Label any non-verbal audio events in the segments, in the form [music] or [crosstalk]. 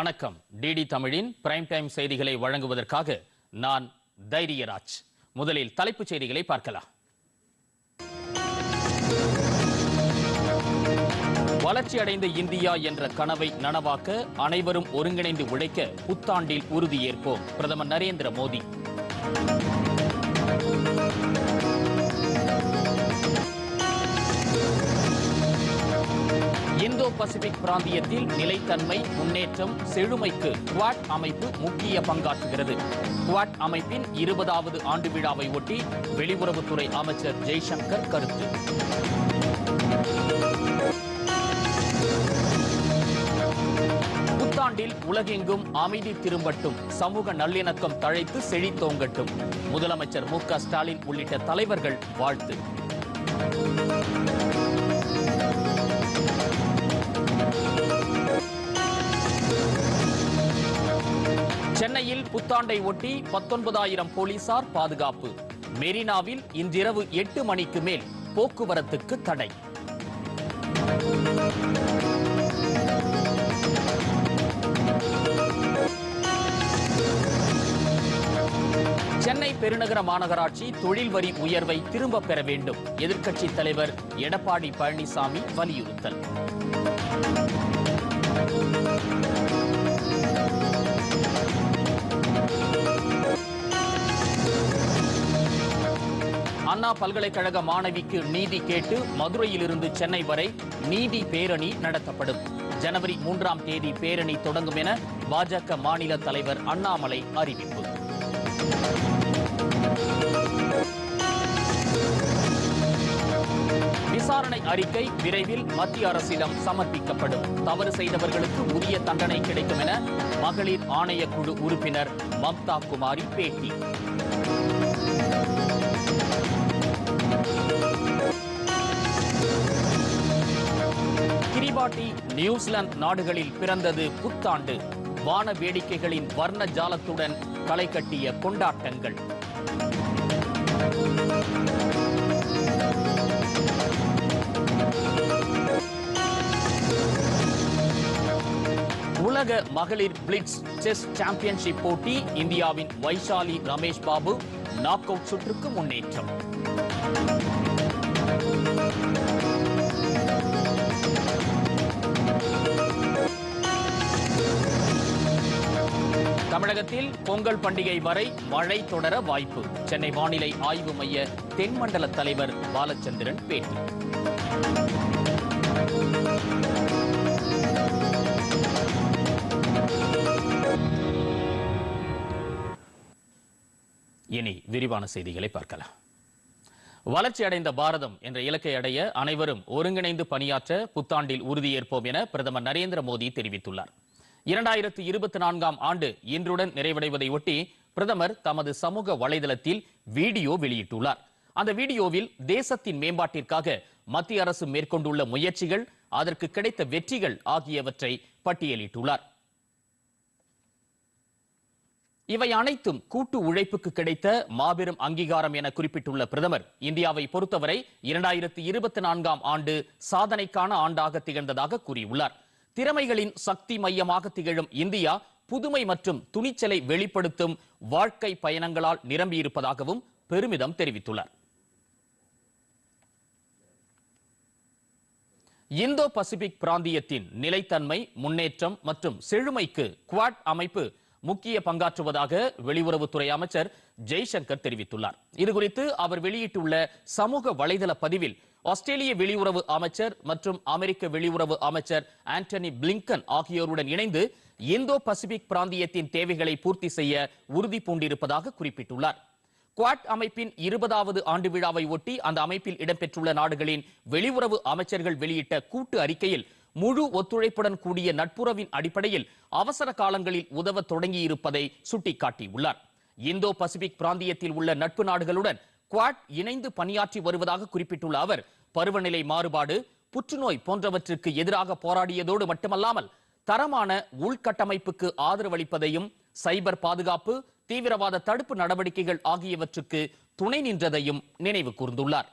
வணக்கம். டிடி தமிழின் prime time செய்திகளை வழங்குவதற்காக நான் தைரியராஜ். முதலில் தலைப்புச் செய்திகளை பார்க்கலாம். வளர்ச்சியடைந்த இந்தியா என்ற கனவை நனவாக்க அனைவரும் ஒருங்கிணைந்து உழைக்க புத்தாண்டில் உறுதியேற்போம். பிரதமர் நரேந்திர மோடி. இந்தோ பசிபிக் பிராந்தியத்தில் நிலைத்தன்மை முன்னேற்றம் செழுமைக்கு குவாட் அமைப்பு முக்கிய பங்காற்றுகிறது. குவாட் அமைப்பின் இருபதாவது ஆண்டு விழாவை ஒட்டி வெளியுறவுத்துறை அமைச்சர் ஜெய்சங்கர் கருத்து. புத்தாண்டில் உலகெங்கும் அமைதி திரும்பட்டும் சமூக நல்லிணக்கம் தழைத்து செழித்தோங்கட்டும் முதலமைச்சர் மு க ஸ்டாலின் உள்ளிட்ட தலைவர்கள் வாழ்த்து. சென்னையில் புத்தாண்டை ஒட்டி பத்தொன்பதாயிரம் போலீசார் பாதுகாப்பு. மெரினாவில் இன்றிரவு எட்டு மணிக்கு மேல் போக்குவரத்துக்கு தடை. சென்னை பெருநகர மாநகராட்சி தொழில் வரி உயர்வை திரும்ப பெற வேண்டும். எதிர்க்கட்சித் தலைவர் எடப்பாடி பழனிசாமி வலியுறுத்தல். அண்ணா பல்கலைக்கழக மாணவிக்கு நீதி கேட்டு மதுரையிலிருந்து சென்னை வரை நீதி பேரணி நடத்தப்படும். ஜனவரி மூன்றாம் தேதி பேரணி தொடங்கும் என பாஜக மாநில தலைவர் அண்ணாமலை அறிவிப்பு. விசாரணை அறிக்கை விரைவில் மத்திய அரசிடம் சமர்ப்பிக்கப்படும். தவறு செய்தவர்களுக்கு உரிய தண்டனை கிடைக்கும் என மகளிர் ஆணையக்குழு உறுப்பினர் மம்தா குமாரி பேட்டி. கிரிபாட்டி நியூசிலாந்து நாடுகளில் பிறந்தது புத்தாண்டு. வான வேடிக்கைகளின் வர்ண ஜாலத்துடன் களை கட்டிய கொண்டாட்டங்கள். உலக மகளிர் பிளிட்ஸ் செஸ் சாம்பியன்ஷிப் போட்டி இந்தியாவின் வைஷாலி ரமேஷ் பாபு நாக் அவுட் சுற்றுக்கு முன்னேற்றம். தமிழகத்தில் பொங்கல் பண்டிகை வரை மழை தொடர வாய்ப்பு. சென்னை வானிலை ஆய்வு மைய தென்மண்டல தலைவர் பாலச்சந்திரன் பேட்டி. இனி விரிவான செய்திகளை பார்க்கலாம். வளர்ச்சியடைந்த பாரதம் என்ற இலக்கை அடைய அனைவரும் ஒருங்கிணைந்து பணியாற்ற புத்தாண்டில் உறுதியேற்போம் என பிரதமர் நரேந்திர மோடி தெரிவித்துள்ளார். இரண்டாயிரத்தி இருபத்தி நான்காம் ஆண்டு இன்றுடன் நிறைவடைவதை ஒட்டி பிரதமர் தமது சமூக வலைதளத்தில் வீடியோ வெளியிட்டுள்ளார். அந்த வீடியோவில் தேசத்தின் மேம்பாட்டிற்காக மத்திய அரசு மேற்கொண்டுள்ள முயற்சிகள் அதற்கு கிடைத்த வெற்றிகள் ஆகியவற்றை பட்டியலிட்டுள்ளார். இவை அனைத்தும் கூட்டு உழைப்புக்கு கிடைத்த மாபெரும் அங்கீகாரம் என குறிப்பிட்டுள்ள பிரதமர் இந்தியாவை பொறுத்தவரை இரண்டாயிரத்தி இருபத்தி நான்காம் ஆண்டு சாதனைக்கான ஆண்டாக திகழ்ந்ததாக கூறியுள்ளார். திறமைகளின் சக்தி மையமாக திகழும் இந்தியா புதுமை மற்றும் துணிச்சலை வெளிப்படுத்தும் வாழ்க்கை பயணங்களால் நிரம்பியிருப்பதாகவும் பெருமிதம் தெரிவித்துள்ளார். இந்தோ பசிபிக் பிராந்தியத்தின் நிலைத்தன்மை முன்னேற்றம் மற்றும் செழுமைக்கு குவாட் அமைப்பு முக்கிய பங்காற்றுவதாக வெளியுறவுத்துறை அமைச்சர் ஜெய்சங்கர் தெரிவித்துள்ளார். இதுகுறித்து அவர் வெளியிட்டுள்ள சமூக வலைதள பதிவில் ஆஸ்திரேலிய வெளியுறவு அமைச்சர் மற்றும் அமெரிக்க வெளியுறவு அமைச்சர் ஆண்டனி பிளிங்கன் ஆகியோருடன் இணைந்து இந்தோ பசிபிக் பிராந்தியத்தின் தேவைகளை பூர்த்தி செய்ய உறுதி பூண்டிருப்பதாக குறிப்பிட்டுள்ளார். குவாட் அமைப்பின் இருபதாவது ஆண்டு விழாவை ஒட்டி அந்த அமைப்பில் இடம்பெற்றுள்ள நாடுகளின் வெளியுறவு அமைச்சர்கள் வெளியிட்ட கூட்டு அறிக்கையில் முழு ஒத்துழைப்புடன் கூடிய நட்புறவின் அடிப்படையில் அவசர காலங்களில் உதவ தொடங்கியிருப்பதை சுட்டிக்காட்டியுள்ளார். இந்தோ பசிபிக் பிராந்தியத்தில் உள்ள நட்பு நாடுகளுடன் குவாட் இணைந்து பணியாற்றி வருவதாக குறிப்பிட்டுள்ள அவர் பருவநிலை மாறுபாடு புற்றுநோய் போன்றவற்றுக்கு எதிராக போராடியதோடு மட்டுமல்லாமல் தரமான உள்கட்டமைப்புக்கு ஆதரவளிப்பதையும் சைபர் பாதுகாப்பு தீவிரவாத தடுப்பு நடவடிக்கைகள் ஆகியவற்றுக்கு துணை நின்றதையும் நினைவு கூர்ந்துள்ளார்.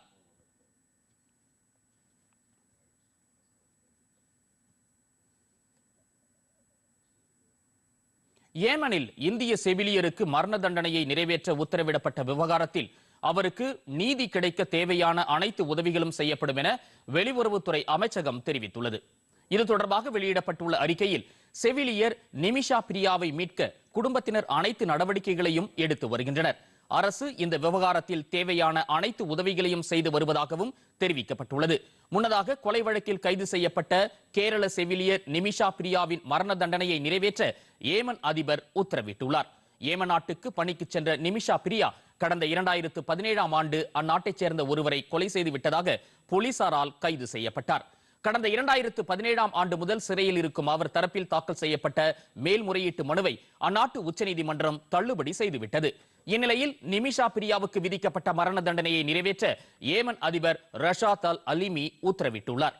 ஏமனில் இந்திய செவிலியருக்கு மரண தண்டனையை நிறைவேற்ற உத்தரவிடப்பட்ட விவகாரத்தில் அவருக்கு நீதி கிடைக்க தேவையான அனைத்து உதவிகளும் செய்யப்படும் என வெளியுறவுத்துறை அமைச்சகம் தெரிவித்துள்ளது. இது தொடர்பாக வெளியிடப்பட்டுள்ள அறிக்கையில் செவிலியர் நிமிஷா பிரியாவை மீட்க குடும்பத்தினர் அனைத்து நடவடிக்கைகளையும் எடுத்து வருகின்றனர். அரசு இந்த விவகாரத்தில் தேவையான அனைத்து உதவிகளையும் செய்து வருவதாகவும் தெரிவிக்கப்பட்டுள்ளது. முன்னதாக கொலை வழக்கில் கைது செய்யப்பட்ட கேரள செவிலியர் நிமிஷா பிரியாவின் மரண தண்டனையை நிறைவேற்ற ஏமன் அதிபர் உத்தரவிட்டுள்ளார். ஏமன் நாட்டுக்கு பணிக்கு சென்ற நிமிஷா பிரியா கடந்த இரண்டாயிரத்து பதினேழாம் ஆண்டு அந்நாட்டைச் சேர்ந்த ஒருவரை கொலை செய்து விட்டதாக போலீசாரால் கைது செய்யப்பட்டார். கடந்த இரண்டாயிரத்து பதினேழாம் ஆண்டு முதல் சிறையில் இருக்கும் அவர் தரப்பில் தாக்கல் செய்யப்பட்ட மேல்முறையீட்டு மனுவை அந்நாட்டு உச்சநீதிமன்றம் தள்ளுபடி செய்துவிட்டது. இந்நிலையில் நிமிஷா பிரியாவுக்கு விதிக்கப்பட்ட மரண தண்டனையை நிறைவேற்ற ஏமன் அதிபர் ரஷாத் அல் அலிமி உத்தரவிட்டுள்ளார்.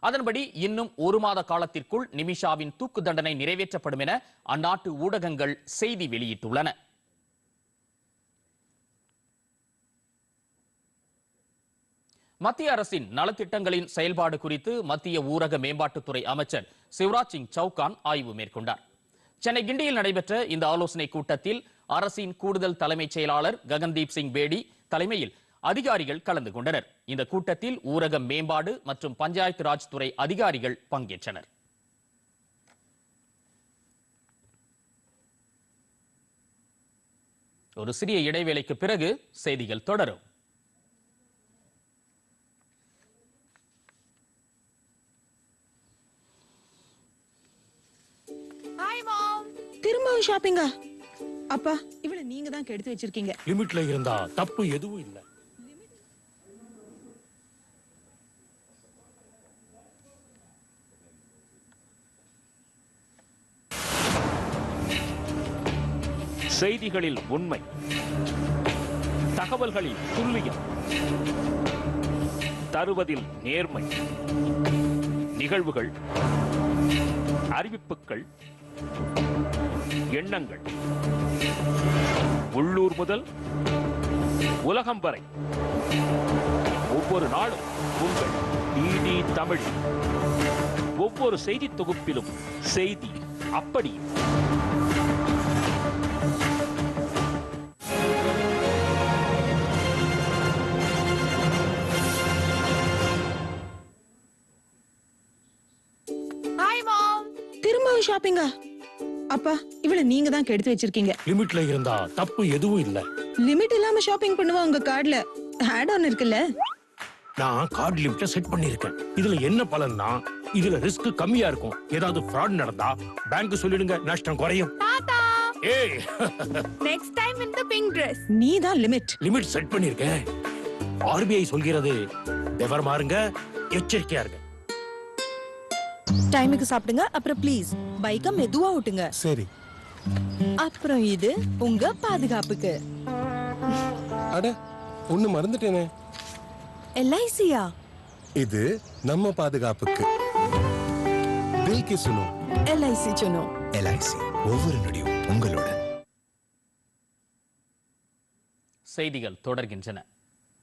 அதன்படி இன்னும் ஒரு மாத காலத்திற்குள் நிமிஷாவின் தூக்கு தண்டனை நிறைவேற்றப்படும் என அந்நாட்டு ஊடகங்கள் செய்தி வெளியிட்டுள்ளன. மத்திய அரசின் நலத்திட்டங்களின் செயல்பாடு குறித்து மத்திய ஊரக மேம்பாட்டுத்துறை அமைச்சர் சிவராஜ் சிங் சௌகான் ஆய்வு மேற்கொண்டார். சென்னை கிண்டியில் நடைபெற்ற இந்த ஆலோசனைக் கூட்டத்தில் அரசின் கூடுதல் தலைமைச் செயலாளர் ககன்தீப் சிங் பேடி தலைமையில் அதிகாரிகள் கலந்து கொண்டனர். இந்த கூட்டத்தில் ஊரக மேம்பாடு மற்றும் பஞ்சாயத்து ராஜ் துறை அதிகாரிகள் பங்கேற்றனர். ஒரு சிறிய இடைவேளைக்கு பிறகு செய்திகள் தொடரும். திரும்பவும் ஷாப்பிங்கா அப்பா இவள நீங்க தான் கெடுத்து வச்சிருக்கீங்க. லிமிட்ல இருந்தா தப்பு எதுவும் இல்ல. செய்திகளில் உண்மை. தகவல்களில் துல்லியம். தருவதில் நேர்மை. நிகழ்வுகள். அறிவிப்புகள். எண்ணங்கள். உள்ளூர் முதல் உலகம் வரை. ஒவ்வொரு நாளும் உங்கள் டிடி தமிழ் ஒவ்வொரு செய்தி தொகுப்பிலும் செய்தி அப்படி ஷாப்பிங்கா அப்பா இவள நீங்க தான் கெடுத்து வச்சிருக்கீங்க. லிமிட்ல இருந்தா தப்பு எதுவும் இல்ல. லிமிட் இல்லாம ஷாப்பிங் பண்ணுவா உங்க கார்டுல ஆட் ஆன் இருக்குல்ல. நான் கார்டு லிமிட்ட செட் பண்ணிருக்கேன் இதுல என்ன பலன்னா இதுல ரிஸ்க் கம்மியா இருக்கும். ஏதாவது ஃப்ராட் நடந்தா பேங்க் சொல்லிடுங்க நஷ்டம் குறையும். தாத்தா! ஏய்! நெக்ஸ்ட் டைம் இந்த பிங்க் Dress. நீ தான் லிமிட் லிமிட் செட் பண்ணிருக்கேன் ஆர்பிஐ சொல்கிறது விவரமா இருங்க எச்சரிக்கையா இருங்க. டைமுக்கு சாப்பிடுங்க. அப்புறம் ப்ளீஸ் பைக்க மெதுவா ஓட்டுங்க. சரி. அப்புறம் இது உங்க பாதுகாப்புக்கு. அட ஒண்ணு மறந்துட்டேனே. எல்ஐசியா இது நம்ம பாதுகாப்புக்கு. தில் கி சுனோ எல்ஐசி சொன்னோ எல்ஐசி ஒவ்வொரு நொடியும் உங்களோட செய்திகள் தொடர்கின்றன.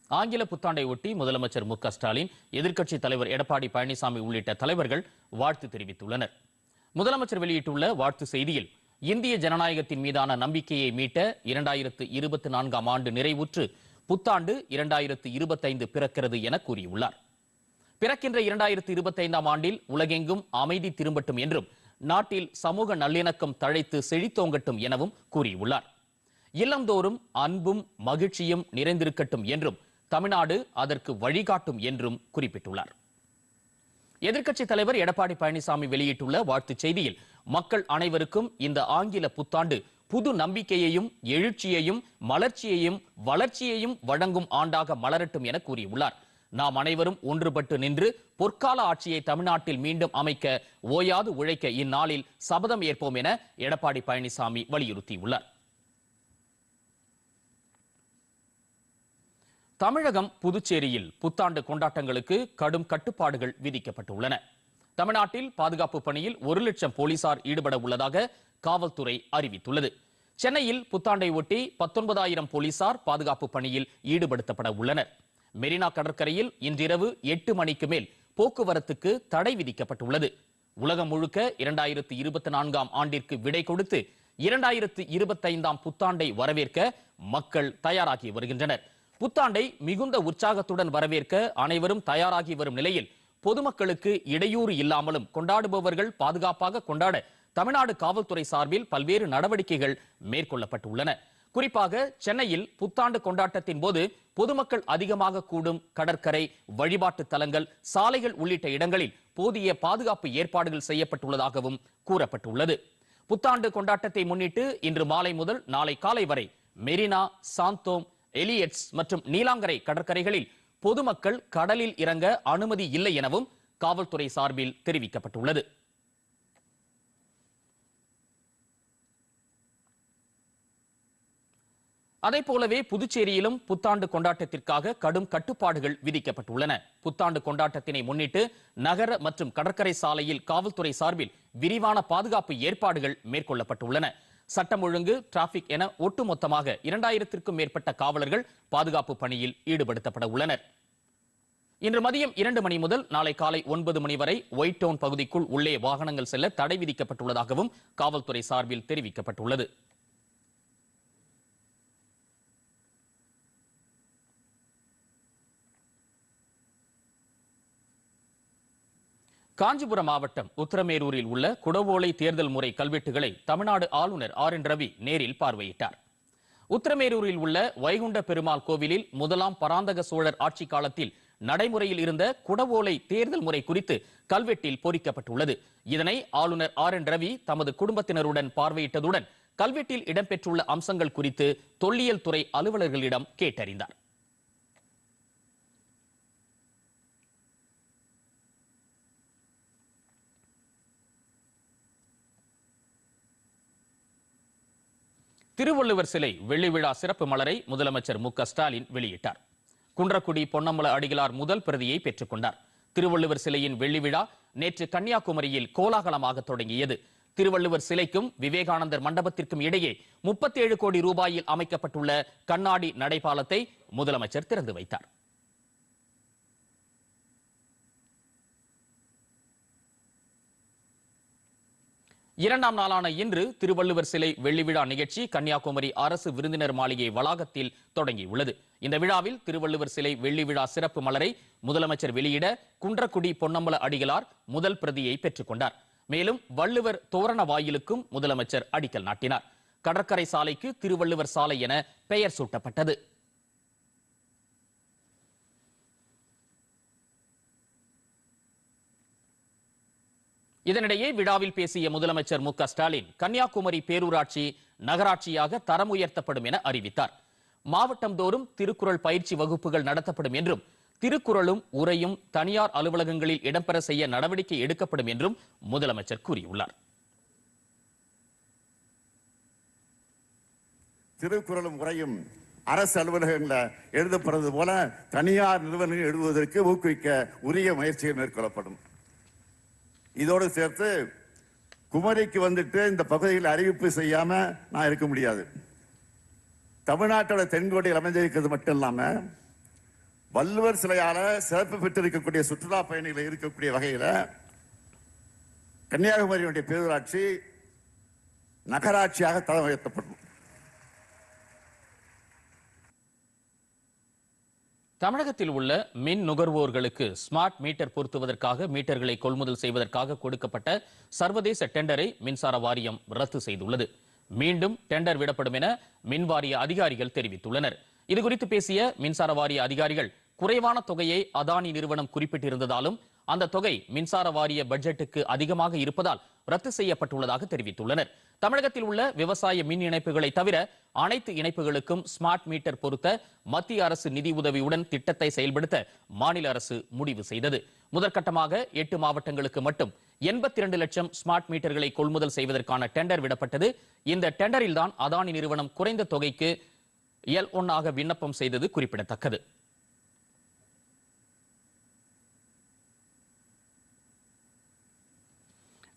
ஆங்கில புத்தாண்டை ஒட்டி முதலமைச்சர் மு ஸ்டாலின் எதிர்க்கட்சி தலைவர் எடப்பாடி பழனிசாமி உள்ளிட்ட தலைவர்கள் வாழ்த்து தெரிவித்துள்ளனர். முதலமைச்சர் வெளியிட்டுள்ள வாழ்த்து செய்தியில் இந்திய ஜனநாயகத்தின் மீதான நம்பிக்கையை மீட்ட இரண்டாயிரத்து இருபத்தி நான்காம் ஆண்டு நிறைவுற்று புத்தாண்டு இரண்டாயிரத்து இருபத்தைந்து பிறக்கிறது என கூறியுள்ளார். பிறக்கின்ற இரண்டாயிரத்து இருபத்தைந்தாம் ஆண்டில் உலகெங்கும் அமைதி திரும்பட்டும் என்றும் நாட்டில் சமூக நல்லிணக்கம் தழைத்து செழித்தோங்கட்டும் எனவும் கூறியுள்ளார். இல்லந்தோறும் அன்பும் மகிழ்ச்சியும் நிறைந்திருக்கட்டும் என்றும் தமிழ்நாடு அதற்கு வழிகாட்டும் என்றும் குறிப்பிட்டுள்ளார். எதிர்க்கட்சித் தலைவர் எடப்பாடி பழனிசாமி வெளியிட்டுள்ள வாழ்த்துச் செய்தியில் மக்கள் அனைவருக்கும் இந்த ஆங்கில புத்தாண்டு புது நம்பிக்கையையும் எழுச்சியையும் மலர்ச்சியையும் வளர்ச்சியையும் வழங்கும் ஆண்டாக மலரட்டும் என கூறியுள்ளார். நாம் அனைவரும் ஒன்றுபட்டு நின்று பொற்கால ஆட்சியை தமிழ்நாட்டில் மீண்டும் அமைக்க ஓயாது உழைக்க இந்நாளில் சபதம் ஏற்போம் என எடப்பாடி பழனிசாமி வலியுறுத்தியுள்ளார். தமிழகம் புதுச்சேரியில் புத்தாண்டு கொண்டாட்டங்களுக்கு கடும் கட்டுப்பாடுகள் விதிக்கப்பட்டுள்ளன. தமிழ்நாட்டில் பாதுகாப்பு பணியில் ஒரு லட்சம் போலீசார் ஈடுபட உள்ளதாக காவல்துறை அறிவித்துள்ளது. சென்னையில் புத்தாண்டை ஒட்டி பத்தொன்பதாயிரம் போலீசார் பாதுகாப்பு பணியில் ஈடுபடுத்தப்பட உள்ளனர். மெரினா கடற்கரையில் இன்றிரவு எட்டு மணிக்கு மேல் போக்குவரத்துக்கு தடை விதிக்கப்பட்டுள்ளது. உலகம் முழுக்க இரண்டாயிரத்து இருபத்தி நான்காம் ஆண்டிற்கு விடை கொடுத்து இரண்டாயிரத்து இருபத்தைந்தாம் புத்தாண்டை வரவேற்க மக்கள் தயாராகி வருகின்றனர். புத்தாண்டை மிகுந்த உற்சாகத்துடன் வரவேற்க அனைவரும் தயாராகி வரும் நிலையில் பொதுமக்களுக்கு இடையூறு இல்லாமலும் கொண்டாடுபவர்கள் பாதுகாப்பாக கொண்டாட தமிழ்நாடு காவல்துறை சார்பில் பல்வேறு நடவடிக்கைகள் மேற்கொள்ளப்பட்டுள்ளன. குறிப்பாக சென்னையில் புத்தாண்டு கொண்டாட்டத்தின் போது பொதுமக்கள் அதிகமாக கூடும் கடற்கரை வழிபாட்டு தலங்கள் சாலைகள் உள்ளிட்ட இடங்களில் போதிய பாதுகாப்பு ஏற்பாடுகள் செய்யப்பட்டுள்ளதாகவும் கூறப்பட்டுள்ளது. புத்தாண்டு கொண்டாட்டத்தை முன்னிட்டு இன்று மாலை முதல் நாளை காலை வரை மெரினா சாந்தோம் எலியட்ஸ் மற்றும் நீலாங்கரை கடற்கரைகளில் பொதுமக்கள் கடலில் இறங்க அனுமதி இல்லை எனவும் காவல்துறை சார்பில் தெரிவிக்கப்பட்டுள்ளது. அதே போலவே புதுச்சேரியிலும் புத்தாண்டு கொண்டாட்டத்திற்காக கடும் கட்டுப்பாடுகள் விதிக்கப்பட்டுள்ளன. புத்தாண்டு கொண்டாட்டத்தினை முன்னிட்டு நகர மற்றும் கடற்கரை சாலையில் காவல்துறை சார்பில் விரிவான பாதுகாப்பு ஏற்பாடுகள் மேற்கொள்ளப்பட்டுள்ளன. சட்டம் ஒழுங்கு டிராபிக் என ஒட்டுமொத்தமாக இரண்டாயிரத்திற்கும் மேற்பட்ட காவலர்கள் பாதுகாப்பு பணியில் ஈடுபடுத்தப்பட உள்ளனர். இன்று மதியம் இரண்டு மணி முதல் நாளை காலை ஒன்பது மணி வரை ஒயிட் டவுன் பகுதிக்குள் உள்ளே வாகனங்கள் செல்ல தடை விதிக்கப்பட்டுள்ளதாகவும் காவல்துறை சார்பில் தெரிவிக்கப்பட்டுள்ளது. காஞ்சிபுரம் மாவட்டம் உத்தரமேரூரில் உள்ள குடவோலை தேர்தல் முறை கல்வெட்டுகளை தமிழ்நாடு ஆளுநர் ஆர் என் ரவி நேரில் பார்வையிட்டார். உத்தரமேரூரில் உள்ள வைகுண்ட பெருமாள் கோவிலில் முதலாம் பராந்தக சோழர் ஆட்சி காலத்தில் நடைமுறையில் இருந்த குடவோலை தேர்தல் முறை குறித்து கல்வெட்டில் பொறிக்கப்பட்டுள்ளது. இதனை ஆளுநர் ஆர் என் ரவி தமது குடும்பத்தினருடன் பார்வையிட்டதுடன் கல்வெட்டில் இடம்பெற்றுள்ள அம்சங்கள் குறித்து தொல்லியல் துறை அலுவலர்களிடம் கேட்டறிந்தார். திருவள்ளுவர் சிலை வெள்ளி விழா சிறப்பு மலரை முதலமைச்சர் மு ஸ்டாலின் வெளியிட்டார். குன்றக்குடி பொன்னம்பல அடிகளார் முதல் பிரதியை பெற்றுக் கொண்டார். திருவள்ளுவர் சிலையின் வெள்ளி விழா நேற்று கன்னியாகுமரியில் கோலாகலமாக தொடங்கியது. திருவள்ளுவர் சிலைக்கும் விவேகானந்தர் மண்டபத்திற்கும் இடையே 37 கோடி ரூபாயில் அமைக்கப்பட்டுள்ள கண்ணாடி நடைபாலத்தை முதலமைச்சர் திறந்து வைத்தார். இரண்டாம் நாளான இன்று திருவள்ளுவர் சிலை வெள்ளி விழா நிகழ்ச்சி கன்னியாகுமரி அரசு விருந்தினர் மாளிகை வளாகத்தில் தொடங்கியுள்ளது. இந்த விழாவில் திருவள்ளுவர் சிலை வெள்ளி விழா சிறப்பு மலரை முதலமைச்சர் வெளியிட குன்றக்குடி பொன்னம்பல அடிகளார் முதல் பிரதியை பெற்றுக் கொண்டார். மேலும் வள்ளுவர் தோரண வாயிலுக்கும் முதலமைச்சர் அடிக்கல் நாட்டினார். கடற்கரை சாலைக்கு திருவள்ளுவர் சாலை என பெயர் சூட்டப்பட்டது. இதனிடையே விழாவில் பேசிய முதலமைச்சர் மு க ஸ்டாலின் கன்னியாகுமரி பேரூராட்சி நகராட்சியாக தரம் உயர்த்தப்படும் என அறிவித்தார். மாவட்டம் தோறும் திருக்குறள் பயிற்சி வகுப்புகள் நடத்தப்படும் என்றும் திருக்குறளும் உரையும் தனியார் அலுவலகங்களில் இடம்பெற செய்ய நடவடிக்கை எடுக்கப்படும் என்றும் முதலமைச்சர் கூறியுள்ளார். திருக்குறளும் உரையும் அரசு அலுவலகங்களில் எழுதப்படுறது போல தனியார் நிறுவனங்கள் எழுதுவதற்கு ஊக்குவிக்க உரிய முயற்சிகள் மேற்கொள்ளப்படும். இதோடு சேர்த்து குமரிக்கு வந்துட்டு இந்த பகுதியில் அறிவிப்பு செய்யாம நான் இருக்க முடியாது. தமிழ்நாட்டோட தென்கோட்டையில் அமைந்திருக்கிறது மட்டும் இல்லாம வள்ளுவர் சிலையால சிறப்பு பெற்றிருக்கக்கூடிய சுற்றுலா பயணிகள் இருக்கக்கூடிய வகையில் கன்னியாகுமரியுடைய பேரூராட்சி நகராட்சியாக தரம் உயர்த்தப்படும். தமிழகத்தில் உள்ள மின் நுகர்வோர்களுக்கு ஸ்மார்ட் மீட்டர் பொருத்துவதற்காக மீட்டர்களை கொள்முதல் செய்வதற்காக கொடுக்கப்பட்ட சர்வதேச டெண்டரை மின்சார வாரியம் ரத்து செய்துள்ளது. மீண்டும் டெண்டர் விடப்படும் என மின் வாரிய அதிகாரிகள் தெரிவித்துள்ளனர். இதுகுறித்து பேசிய மின்சார வாரிய அதிகாரிகள் குறைவான தொகையை அதானி நிறுவனம் குறிப்பிட்டிருந்ததாலும் அந்த தொகை மின்சார வாரிய பட்ஜெட்டுக்கு அதிகமாக இருப்பதால் ரத்து செய்யப்பட்டுள்ளதாக தெரிவித்துள்ளனர். தமிழகத்தில் உள்ள விவசாய மின் இணைப்புகளை தவிர அனைத்து இணைப்புகளுக்கும் ஸ்மார்ட் மீட்டர் பொருத்த மத்திய அரசு நிதி உதவியுடன் திட்டத்தை செயல்படுத்த மாநில அரசு முடிவு செய்தது. முதற்கட்டமாக எட்டு மாவட்டங்களுக்கு மட்டும் எண்பத்தி இரண்டு லட்சம் ஸ்மார்ட் மீட்டர்களை கொள்முதல் செய்வதற்கான டெண்டர் விடப்பட்டது. இந்த டெண்டரில்தான் அதானி நிறுவனம் குறைந்த தொகைக்கு எல் ஒன்னாக விண்ணப்பம் செய்தது குறிப்பிடத்தக்கது.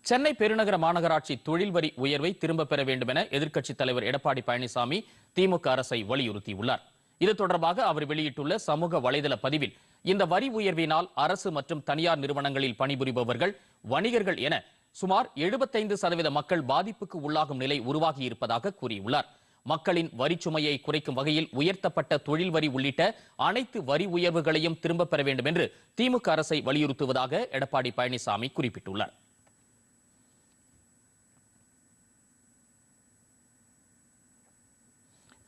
சென்னை பெருநகர மாநகராட்சி தொழில் வரி உயர்வை திரும்ப பெற வேண்டும் என எதிர்க்கட்சித் தலைவர் எடப்பாடி பழனிசாமி திமுக அரசை வலியுறுத்தியுள்ளார். இது தொடர்பாக அவர் வெளியிட்டுள்ள சமூக வலைதள பதிவில் இந்த வரி உயர்வினால் அரசு மற்றும் தனியார் நிறுவனங்களில் பணிபுரிபவர்கள் வணிகர்கள் என சுமார் 75% சதவீத மக்கள் பாதிப்புக்கு உள்ளாகும் நிலை உருவாகியிருப்பதாக கூறியுள்ளார். மக்களின் வரி சுமையை குறைக்கும் வகையில் உயர்த்தப்பட்ட தொழில் வரி உள்ளிட்ட அனைத்து வரி உயர்வுகளையும் திரும்பப் பெற வேண்டும் என்று திமுக அரசை வலியுறுத்துவதாக எடப்பாடி பழனிசாமி குறிப்பிட்டுள்ளார்.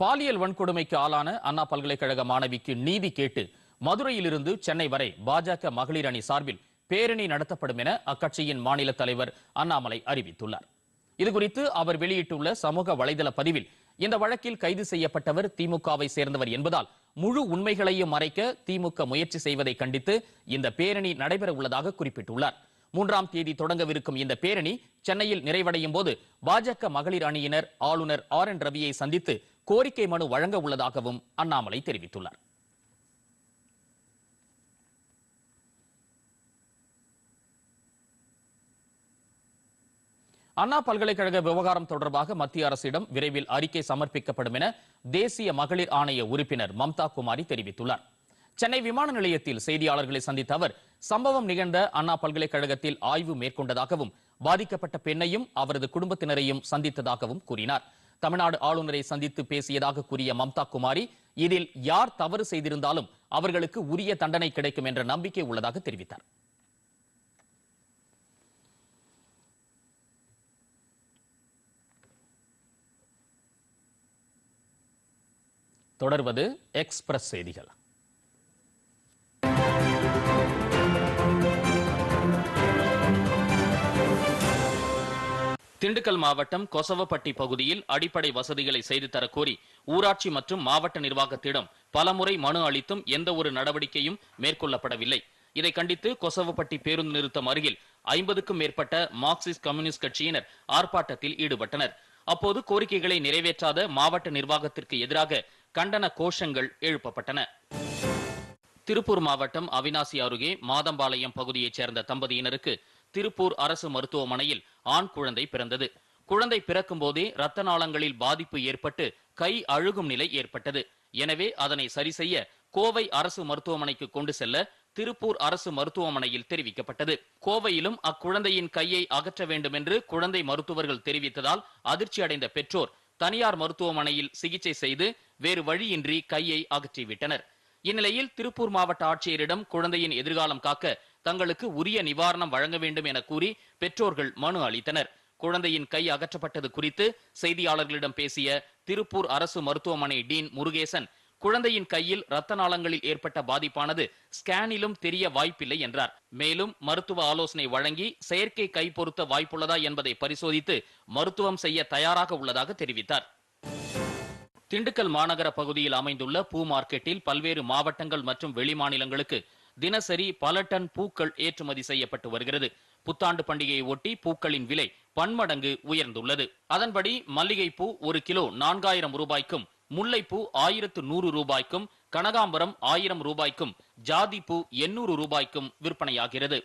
பாலியல் வன்கொடுமைக்கு ஆளான அண்ணா பல்கலைக்கழக மாணவிக்கு நீதி கேட்டு மதுரையிலிருந்து சென்னை வரை பாஜக மகளிர் அணி சார்பில் பேரணி நடத்தப்படும் என அக்கட்சியின் மாநில தலைவர் அண்ணாமலை அறிவித்துள்ளார். இதுகுறித்து அவர் வெளியிட்டுள்ள சமூக வலைதள பதிவில் இந்த வழக்கில் கைது செய்யப்பட்டவர் திமுகவை சேர்ந்தவர் என்பதால் முழு உண்மைகளையும் மறைக்க திமுக முயற்சி செய்வதை கண்டித்து இந்த பேரணி நடைபெற உள்ளதாக குறிப்பிட்டுள்ளார். மூன்றாம் தேதி தொடங்கவிருக்கும் இந்த பேரணி சென்னையில் நிறைவடையும் போது பாஜக மகளிர் அணியினர் ஆளுநர் ஆர் என் ரவியை சந்தித்து கோரிக்கை மனு வழங்க உள்ளதாகவும் அண்ணாமலை தெரிவித்துள்ளார். அண்ணா பல்கலைக்கழக விவகாரம் தொடர்பாக மத்திய அரசிடம் விரைவில் அறிக்கை சமர்ப்பிக்கப்படும் என தேசிய மகளிர் ஆணைய உறுப்பினர் மம்தா குமாரி தெரிவித்துள்ளார். சென்னை விமான நிலையத்தில் செய்தியாளர்களை சந்தித்த அவர் சம்பவம் நிகழ்ந்த அண்ணா பல்கலைக்கழகத்தில் ஆய்வு மேற்கொண்டதாகவும் பாதிக்கப்பட்ட பெண்ணையும் அவரது குடும்பத்தினரையும் சந்தித்ததாகவும் கூறினார். தமிழ்நாடு ஆளுநரை சந்தித்து பேசியதாக கூறிய மம்தா குமாரி இதில் யார் தவறு செய்திருந்தாலும் அவர்களுக்கு உரிய தண்டனை கிடைக்கும் என்ற நம்பிக்கை உள்ளதாக தெரிவித்தார். தொடர்வது எக்ஸ்பிரஸ் செய்திகள். திண்டுக்கல் மாவட்டம் கொசவப்பட்டி பகுதியில் அடிப்படை வசதிகளை செய்து தர கோரி ஊராட்சி மற்றும் மாவட்ட நிர்வாகத்திடம் பலமுறை மனு அளித்தும் எந்த ஒரு நடவடிக்கையும் மேற்கொள்ளப்படவில்லை. இதை கண்டித்து கொசவப்பட்டி பேருந்து நிறுத்தம் அருகில் ஐம்பதுக்கும் மேற்பட்ட மார்க்சிஸ்ட் கம்யூனிஸ்ட் கட்சியினர் ஆர்ப்பாட்டத்தில் ஈடுபட்டனர். அப்போது கோரிக்கைகளை நிறைவேற்றாத மாவட்ட நிர்வாகத்திற்கு எதிராக கண்டன கோஷங்கள் எழுப்பப்பட்டன. திருப்பூர் மாவட்டம் அவினாசி அருகே மாதம்பாளையம் பகுதியைச் சேர்ந்த தம்பதியினருக்கு திருப்பூர் அரசு மருத்துவமனையில் ஆண் குழந்தை பிறந்தது. குழந்தை பிறக்கும் போதே இரத்த நாளங்களில் பாதிப்பு ஏற்பட்டு கை அழுகும் நிலை ஏற்பட்டது. எனவே அதனை சரி செய்ய கோவை அரசு மருத்துவமனைக்கு கொண்டு செல்ல திருப்பூர் அரசு மருத்துவமனையில் தெரிவிக்கப்பட்டது. கோவையிலும் அக்குழந்தையின் கையை அகற்ற வேண்டும் என்று குழந்தை மருத்துவர்கள் தெரிவித்ததால் அதிர்ச்சி அடைந்த பெற்றோர் தனியார் மருத்துவமனையில் சிகிச்சை செய்து வேறு வழியின்றி கையை அகற்றிவிட்டனர். இந்நிலையில் திருப்பூர் மாவட்ட ஆட்சியரிடம் குழந்தையின் எதிர்காலம் காக்க தங்களுக்கு உரிய நிவாரணம் வழங்க வேண்டும் என கூறி பெற்றோர்கள் மனு அளித்தனர். குழந்தையின் கை அகற்றப்பட்டது குறித்து செய்தியாளர்களிடம் பேசிய திருப்பூர் அரசு மருத்துவமனை டீன் முருகேசன் குழந்தையின் கையில் ரத்த நாளங்களில் ஏற்பட்ட பாதிப்பானது ஸ்கேனிலும் தெரிய வாய்ப்பில்லை என்றார். மேலும் மருத்துவ ஆலோசனை வழங்கி செயற்கை கை பொருத்த வாய்ப்புள்ளதா என்பதை பரிசோதித்து மருத்துவம் செய்ய தயாராக உள்ளதாக தெரிவித்தார். திண்டுக்கல் மாநகர பகுதியில் அமைந்துள்ள பூ மார்க்கெட்டில் பல்வேறு மாவட்டங்கள் மற்றும் வெளிமாநிலங்களுக்கு தினசரி பல டன் பூக்கள் ஏற்றுமதி செய்யப்பட்டு வருகிறது. புத்தாண்டு பண்டிகையை ஒட்டி பூக்களின் விலை பன்மடங்கு உயர்ந்துள்ளது. அதன்படி மல்லிகைப்பூ ஒரு கிலோ நான்காயிரம் ரூபாய்க்கும் முல்லைப்பூ ஆயிரத்து நூறு ரூபாய்க்கும் கனகாம்பரம் ஆயிரம் ரூபாய்க்கும் ஜாதிப்பூ எண்ணூறு ரூபாய்க்கும் விற்பனையாகிறது.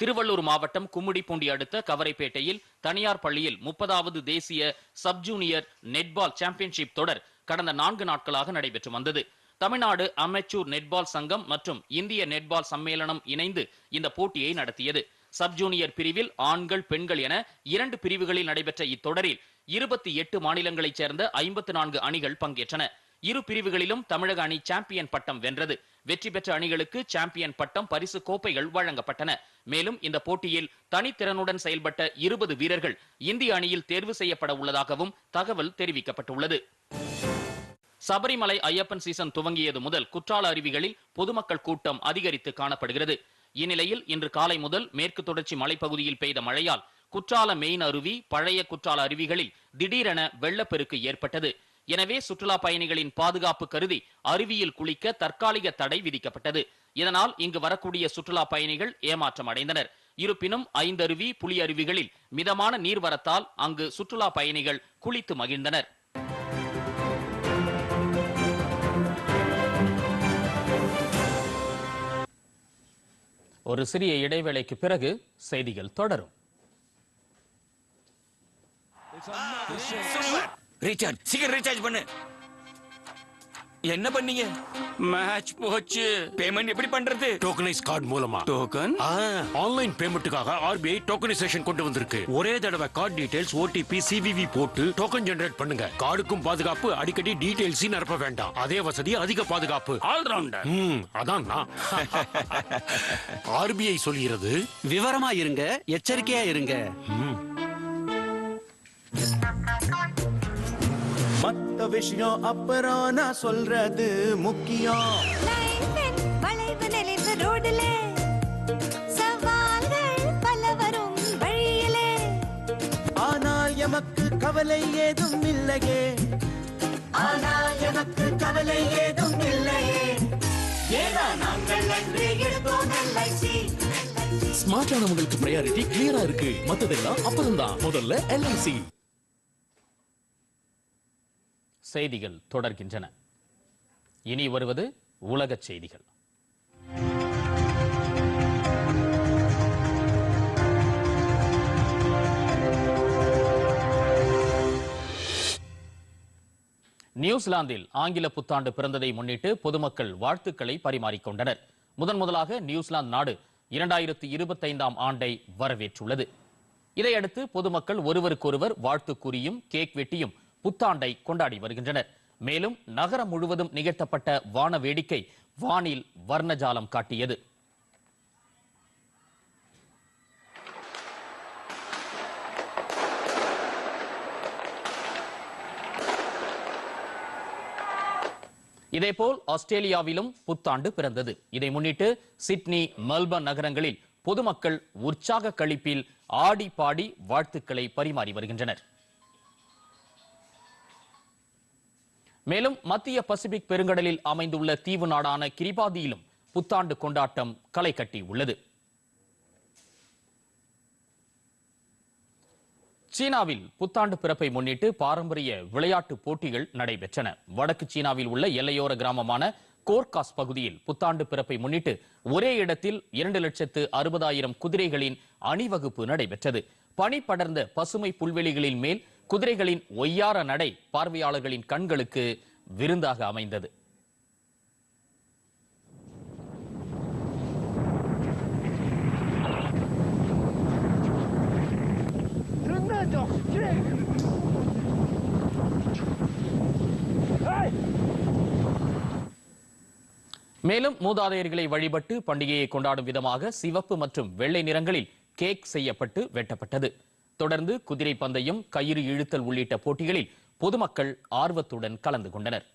திருவள்ளூர் மாவட்டம் கும்மிடிப்பூண்டி அடுத்த கவரைப்பேட்டையில் தனியார் பள்ளியில் முப்பதாவது தேசிய சப்ஜூனியர் நெட்பால் சாம்பியன்ஷிப் தொடர் கடந்த நான்கு நாட்களாக நடைபெற்று வந்தது. தமிழ்நாடு அமெச்சூர் நெட்பால் சங்கம் மற்றும் இந்திய நெட்பால் சம்மேளனம் இணைந்து இந்த போட்டியை நடத்தியது. சப் ஜூனியர் பிரிவில் ஆண்கள் பெண்கள் என இரண்டு பிரிவுகளில் நடைபெற்ற இத்தொடரில் இருபத்தி எட்டு மாநிலங்களைச் சேர்ந்த ஐம்பத்து நான்கு அணிகள் பங்கேற்றன. இரு பிரிவுகளிலும் தமிழக அணி சாம்பியன் பட்டம் வென்றது. வெற்றி பெற்ற அணிகளுக்கு சாம்பியன் பட்டம் பரிசு கோப்பைகள் வழங்கப்பட்டன. மேலும் இந்த போட்டியில் தனித்திறனுடன் செயல்பட்ட இருபது வீரர்கள் இந்திய அணியில் தேர்வு செய்யப்பட உள்ளதாகவும் தகவல் தெரிவிக்கப்பட்டுள்ளது. சபரிமலை ஐயப்பன் சீசன் துவங்கியது முதல் குற்றால அருவிகளில் பொதுமக்கள் கூட்டம் அதிகரித்து காணப்படுகிறது. இந்நிலையில் இன்று காலை முதல் மேற்கு தொடர்ச்சி மலைப்பகுதியில் பெய்த மழையால் குற்றால மெயின் அருவி பழைய குற்றால அருவிகளில் திடீரென வெள்ளப்பெருக்கு ஏற்பட்டது. எனவே சுற்றுலா பயணிகளின் பாதுகாப்பு கருதி அருவியில் குளிக்க தற்காலிக தடை விதிக்கப்பட்டது. இதனால் இங்கு வரக்கூடிய சுற்றுலா பயணிகள் ஏமாற்றம் அடைந்தனர். இருப்பினும் ஐந்தருவி புலி அருவிகளில் மிதமான நீர்வரத்தால் அங்கு சுற்றுலா பயணிகள் குளித்து மகிழ்ந்தனர். ஒரு சிறிய இடைவேளைக்கு பிறகு செய்திகள் தொடரும். ரீசார்ஜ் சீக்கிரம் ரீசார்ஜ் பண்ணு. என்ன பண்ணீங்க? மேட்ச் போச்சு. பேமெண்ட் எப்படி பண்றது? டோக்கனைஸ் கார்டு மூலமா. டோக்கன் ஆன்லைன் பேமெண்ட்டுக்காக ஆர்பிஐ டோக்கனைசேஷன் கொண்டு வந்திருக்கு. ஒரே தடவை கார்டு டீடைல்ஸ் ஓடிபி சிவிவி போட்டு டோக்கன் ஜெனரேட் பண்ணுங்க. கார்டுக்கும் பாதுகாப்பு அடிக்கடி டீடைல்ஸ் நிரப்ப வேண்டாம். அதே வசதி அதிக பாதுகாப்பு. ஆல்ரவுண்டர் ம் அதான் ஆர்பிஐ [laughs] சொல்கிறது விவரமா இருங்க எச்சரிக்கையா இருங்க. விஷயம் அப்புறம் நான் சொல்றது முக்கியம். வளைவு நெளிவு ரோடுல. சவால்கள் பல வரும் வழியிலே. ஆனால் எமக்கு கவலை ஏதும் இல்லையே. ஆனால் எமக்கு கவலை ஏதும் இல்லையே. ஏன்னா நாங்கள் அன்றே எடுத்தோம் எல்ஐசி ஸ்மார்ட்டானவங்களுக்கு ப்ரையாரிட்டி கிளியரா இருக்கு. மத்ததெல்லாம் அப்புறம் தான் முதல்ல எல்ஐசி செய்திகள் தொடர்கின்றன. இனி வருவது உலக செய்திகள். நியூசிலாந்தில் ஆங்கில புத்தாண்டு பிறந்ததை முன்னிட்டு பொதுமக்கள் வாழ்த்துக்களை பரிமாறிக்கொண்டனர் முதன் முதலாக நியூசிலாந்து நாடு இரண்டாயிரத்தி இருபத்தைந்தாம் ஆண்டை வரவேற்றுள்ளது. இதையடுத்து பொதுமக்கள் ஒருவருக்கொருவர் வாழ்த்து கூறியும் கேக் வெட்டியும் புத்தாண்டை கொண்டாடி வருகின்றனர். மேலும் நகரம் முழுவதும் நிகழ்த்தப்பட்ட வான வேடிக்கை வானில் வர்ணஜாலம் காட்டியது. இதேபோல் ஆஸ்திரேலியாவிலும் புத்தாண்டு பிறந்தது. இதை முன்னிட்டு சிட்னி மெல்பர்ன் நகரங்களில் பொதுமக்கள் உற்சாக கழிப்பில் ஆடி பாடி வாழ்த்துக்களை பரிமாறி வருகின்றனர். மேலும் மத்திய பசிபிக் பெருங்கடலில் அமைந்துள்ள தீவு நாடான கிரிபாதியிலும் புத்தாண்டு கொண்டாட்டம் களை கட்டி உள்ளது. சீனாவில் புத்தாண்டு பிறப்பை முன்னிட்டு பாரம்பரிய விளையாட்டு போட்டிகள் நடைபெற்றன. வடக்கு சீனாவில் உள்ள எல்லையோர கிராமமான கோர்காஸ் பகுதியில் புத்தாண்டு பிறப்பை முன்னிட்டு ஒரே இடத்தில் இரண்டு லட்சத்து அறுபதாயிரம் குதிரைகளின் அணிவகுப்பு நடைபெற்றது. பனி படர்ந்த பசுமை புல்வெளிகளின் மேல் குதிரைகளின் ஒய்யார நடை பார்வையாளர்களின் கண்களுக்கு விருந்தாக அமைந்தது. மேலும் மூதாதையர்களை வழிபட்டு பண்டிகையை கொண்டாடும் விதமாக சிவப்பு மற்றும் வெள்ளை நிறங்களில் கேக் செய்யப்பட்டு வெட்டப்பட்டது. தொடர்ந்து குதிரை பந்தயம் கயிறு இழுத்தல் உள்ளிட்ட போட்டிகளில் பொதுமக்கள் ஆர்வத்துடன் கலந்து கொண்டனர்.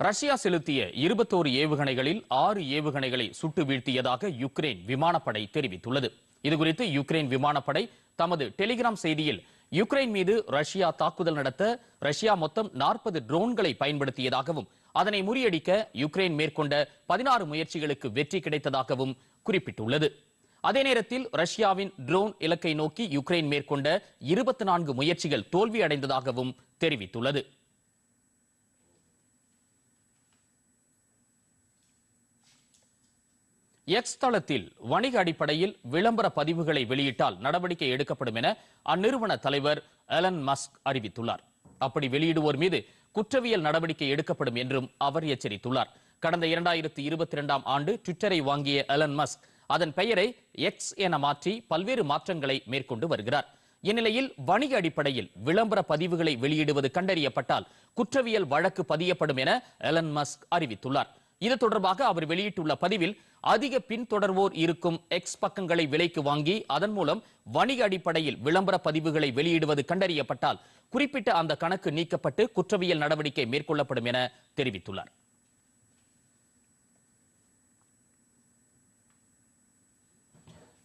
ரஷ்யா செலுத்திய இருபத்தோரு ஏவுகணைகளில் ஆறு ஏவுகணைகளை சுட்டு வீழ்த்தியதாக யுக்ரைன் விமானப்படை தெரிவித்துள்ளது. இதுகுறித்து யுக்ரைன் விமானப்படை தமது டெலிகிராம் செய்தியில் யுக்ரைன் மீது ரஷ்யா தாக்குதல் நடத்த ரஷ்யா மொத்தம் நாற்பது ட்ரோன்களை பயன்படுத்தியதாகவும் அதனை முறியடிக்க யுக்ரைன் மேற்கொண்ட பதினாறு முயற்சிகளுக்கு வெற்றி கிடைத்ததாகவும் குறிப்பிட்டுள்ளது. அதே நேரத்தில் ரஷ்யாவின் ட்ரோன் இலக்கை நோக்கி யுக்ரைன் மேற்கொண்ட இருபத்தி நான்கு முயற்சிகள் தோல்வி அடைந்ததாகவும் தெரிவித்துள்ளது. எக்ஸ் தளத்தில் வணிக அடிப்படையில் விளம்பர பதிவுகளை வெளியிட்டால் நடவடிக்கை எடுக்கப்படும் என அந்நிறுவன தலைவர் அலன் மஸ்க் அறிவித்துள்ளார். அப்படி வெளியிடுவோர் மீது குற்றவியல் நடவடிக்கை எடுக்கப்படும் என்றும் அவர் எச்சரித்துள்ளார். கடந்த இரண்டாயிரத்தி இருபத்தி இரண்டாம் ஆண்டு ட்விட்டரை வாங்கிய எலன் மஸ்க் அதன் பெயரை எக்ஸ் என மாற்றி பல்வேறு மாற்றங்களை மேற்கொண்டு வருகிறார். இந்நிலையில் வணிக அடிப்படையில் விளம்பர பதிவுகளை வெளியிடுவது கண்டறியப்பட்டால் குற்றவியல் வழக்கு பதியப்படும் என எலன் மஸ்க் அறிவித்துள்ளார். இது தொடர்பாக அவர் வெளியிட்டுள்ள பதிவில் அதிக பின்தொடர்வோர் இருக்கும் எக்ஸ் பக்கங்களை விலைக்கு வாங்கி அதன் மூலம் வணிக அடிப்படையில் விளம்பர பதிவுகளை வெளியிடுவது கண்டறியப்பட்டால் குறிப்பிட்ட அந்த கணக்கு நீக்கப்பட்டு குற்றவியல் நடவடிக்கை மேற்கொள்ளப்படும் என தெரிவித்துள்ளார்.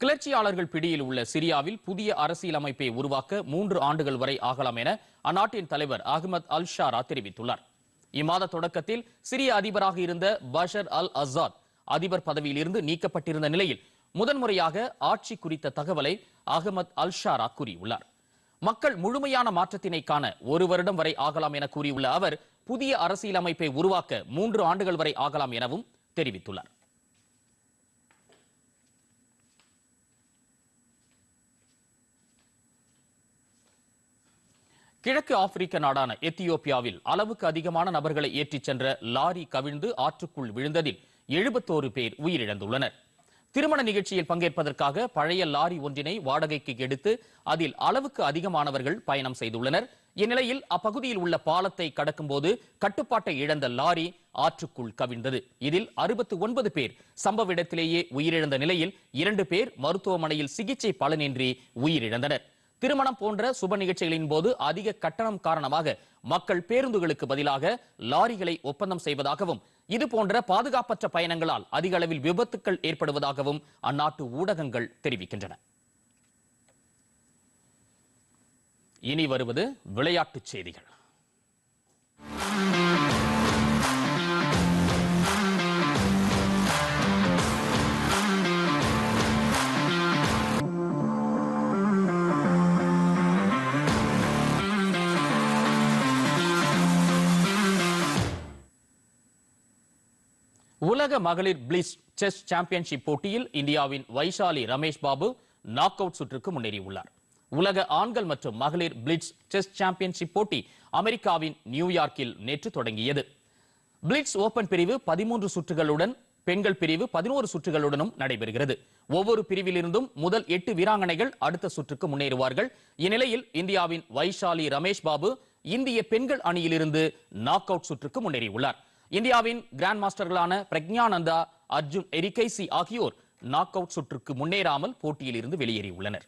கிளர்ச்சியாளர்கள் பிடியில் உள்ள சிரியாவில் புதிய அரசியலமைப்பை உருவாக்க மூன்று ஆண்டுகள் வரை ஆகலாம் என அந்நாட்டின் தலைவர் அகமது அல் ஷாரா தெரிவித்துள்ளார். இம்மாத தொடக்கத்தில் சிரிய அதிபராக இருந்த பஷர் அல் அசாத் அதிபர் பதவியில் இருந்து நீக்கப்பட்டிருந்த நிலையில் முதன்முறையாக ஆட்சி குறித்த தகவலை அகமது அல் ஷாரா கூறியுள்ளார். மக்கள் முழுமையான மாற்றத்தினை காண ஒரு வருடம் வரை ஆகலாம் என கூறியுள்ள அவர் புதிய அரசியலமைப்பை உருவாக்க மூன்று ஆண்டுகள் வரை ஆகலாம் எனவும் தெரிவித்துள்ளார். கிழக்கு ஆப்பிரிக்க நாடான எத்தியோப்பியாவில் அளவுக்கு அதிகமான நபர்களை ஏற்றிச் சென்ற லாரி கவிழ்ந்து ஆற்றுக்குள் விழுந்ததில் எழுபத்தோரு பேர் உயிரிழந்துள்ளனர். திருமண நிகழ்ச்சியில் பங்கேற்பதற்காக பழைய லாரி ஒன்றினை வாடகைக்கு எடுத்து அதில் அளவுக்கு அதிகமானவர்கள் பயணம் செய்துள்ளனர். இந்நிலையில் அப்பகுதியில் உள்ள பாலத்தை கடக்கும்போது கட்டுப்பாட்டை இழந்த லாரி ஆற்றுக்குள் கவிழ்ந்தது. இதில் அறுபத்து ஒன்பது பேர் சம்பவ இடத்திலேயே உயிரிழந்த நிலையில் இரண்டு பேர் மருத்துவமனையில் சிகிச்சை பலனின்றி உயிரிழந்தனர். திருமணம் போன்ற சுப நிகழ்ச்சிகளின் போது அதிக கட்டணம் காரணமாக மக்கள் பேருந்துகளுக்கு பதிலாக லாரிகளை ஒப்பந்தம் செய்வதாகவும் இது போன்ற பாதுகாப்பற்ற பயணங்களால் அதிக அளவில் விபத்துக்கள் ஏற்படுவதாகவும் அந்நாட்டு ஊடகங்கள் தெரிவிக்கின்றன. இனி வருவது விளையாட்டுச் செய்திகள். உலக மகளிர் பிளிஸ் செஸ் சாம்பியன்ஷிப் போட்டியில் இந்தியாவின் வைஷாலி ரமேஷ் பாபு நாக் அவுட் சுற்றுக்கு முன்னேறியுள்ளார். உலக ஆண்கள் மற்றும் மகளிர் பிளிட்ஸ் செஸ் சாம்பியன்ஷிப் போட்டி அமெரிக்காவின் நியூயார்க்கில் நேற்று தொடங்கியது. பிளிட்ஸ் ஓபன் பிரிவு பதிமூன்று சுற்றுகளுடன் பெண்கள் பிரிவு பதினோரு சுற்றுகளுடனும் நடைபெறுகிறது. ஒவ்வொரு பிரிவிலிருந்தும் முதல் எட்டு வீராங்கனைகள் அடுத்த சுற்றுக்கு முன்னேறுவார்கள். இந்நிலையில் இந்தியாவின் வைஷாலி ரமேஷ் பாபு இந்திய பெண்கள் அணியிலிருந்து நாக் அவுட் சுற்றுக்கு முன்னேறியுள்ளார். இந்தியாவின் கிராண்ட் மாஸ்டர்களான பிரக்ஞானந்தா அர்ஜுன் எரிகைசி ஆகியோர் நாக் அவுட் சுற்றுக்கு முன்னேறாமல் போட்டியில் இருந்து வெளியேறியுள்ளனர்.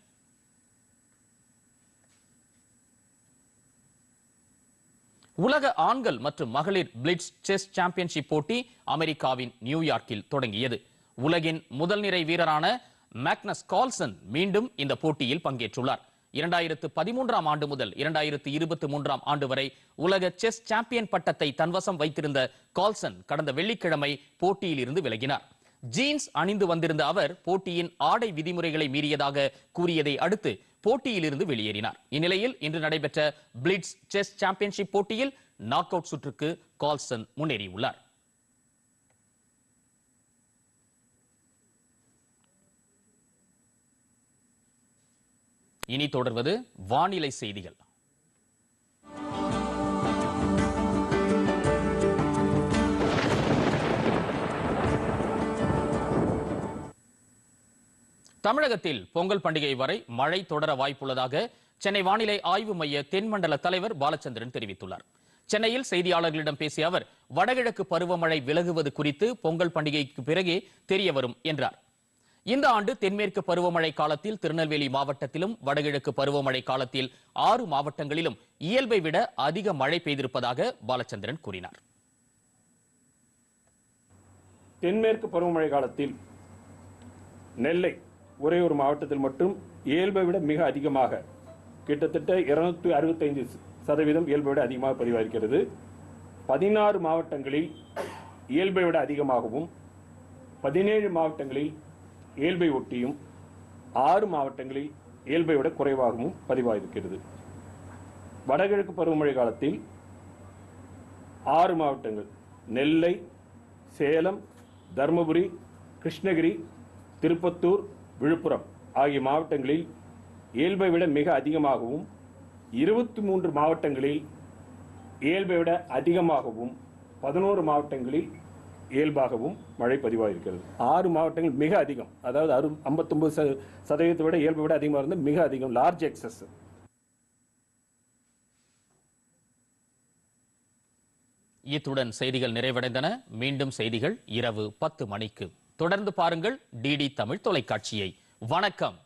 உலக ஆண்கள் மற்றும் மகளிர் பிளிட்ஸ் செஸ் சாம்பியன்ஷிப் போட்டி அமெரிக்காவின் நியூயார்க்கில் தொடங்கியது. உலகின் முதல் நிறை வீரரான மேக்னஸ் கால்சன் மீண்டும் இந்த போட்டியில் பங்கேற்றுள்ளார். இரண்டாயிரத்து பதிமூன்றாம் ஆண்டு முதல் இரண்டாயிரத்து இருபத்தி மூன்றாம் ஆண்டு வரை உலக செஸ் சாம்பியன் பட்டத்தை தன்வசம் வைத்திருந்த கால்சன் கடந்த வெள்ளிக்கிழமை போட்டியில் இருந்து விலகினார். ஜீன்ஸ் அணிந்து வந்திருந்த அவர் போட்டியின் ஆடை விதிமுறைகளை மீறியதாக கூறியதை அடுத்து போட்டியிலிருந்து வெளியேறினார். இந்நிலையில் இன்று நடைபெற்ற பிளிட்ஸ் செஸ் சாம்பியன்ஷிப் போட்டியில் நாக் அவுட் சுற்றுக்கு கால்சன் முன்னேறியுள்ளார். இனி தொடர்வது வானிலை செய்திகள். தமிழகத்தில் பொங்கல் பண்டிகை வரை மழை தொடர வாய்ப்புள்ளதாக சென்னை வானிலை ஆய்வு மைய தென்மண்டல தலைவர் பாலச்சந்திரன் தெரிவித்துள்ளார். சென்னையில் செய்தியாளர்களிடம் பேசிய அவர் வடகிழக்கு பருவமழை விலகுவது குறித்து பொங்கல் பண்டிகைக்கு பிறகே தெரிய வரும் என்றார். இந்த ஆண்டு தென்மேற்கு பருவமழை காலத்தில் திருநெல்வேலி மாவட்டத்திலும் வடகிழக்கு பருவமழை காலத்தில் ஆறு மாவட்டங்களிலும் இயல்பை விட அதிக மழை பெய்திருப்பதாக பாலச்சந்திரன் கூறினார். தென்மேற்கு பருவமழை காலத்தில் நெல்லை ஒரே ஒரு மாவட்டத்தில் மட்டும் இயல்பை விட மிக அதிகமாக கிட்டத்தட்ட இருநூத்தி அறுபத்தைந்து சதவீதம் இயல்பை விட அதிகமாக பதிவாகிறது பதினாறு மாவட்டங்களில் இயல்பை விட அதிகமாகவும் பதினேழு மாவட்டங்களில் இயல்பை ஒட்டியும் ஆறு மாவட்டங்களில் இயல்பை விட குறைவாகவும் பதிவாயிருக்கிறது. வடகிழக்கு பருவமழை காலத்தில் ஆறு மாவட்டங்கள் நெல்லை சேலம் தருமபுரி கிருஷ்ணகிரி திருப்பத்தூர் விழுப்புரம் ஆகிய மாவட்டங்களில் இயல்பை விட மிக அதிகமாகவும் இருபத்தி மூன்று மாவட்டங்களில் இயல்பை விட அதிகமாகவும் பதினோரு மாவட்டங்களில் இயல்பாகவும் மழை பதிவாகிருக்கிறது ஆறு மாவட்டங்கள் மிக அதிகம். அதாவது அறு ஐம்பத்தொன்பது சதவீதத்தை விட இயல்பை விட அதிகமாக இருந்தால் மிக அதிகம். லார்ஜ் எக்ஸஸ் இத்துடன் செய்திகள் நிறைவடைந்தன. மீண்டும் செய்திகள் இரவு பத்து மணிக்கு. தொடர்ந்து பாருங்கள் டிடி தமிழ் தொலைக்காட்சியை. வணக்கம்.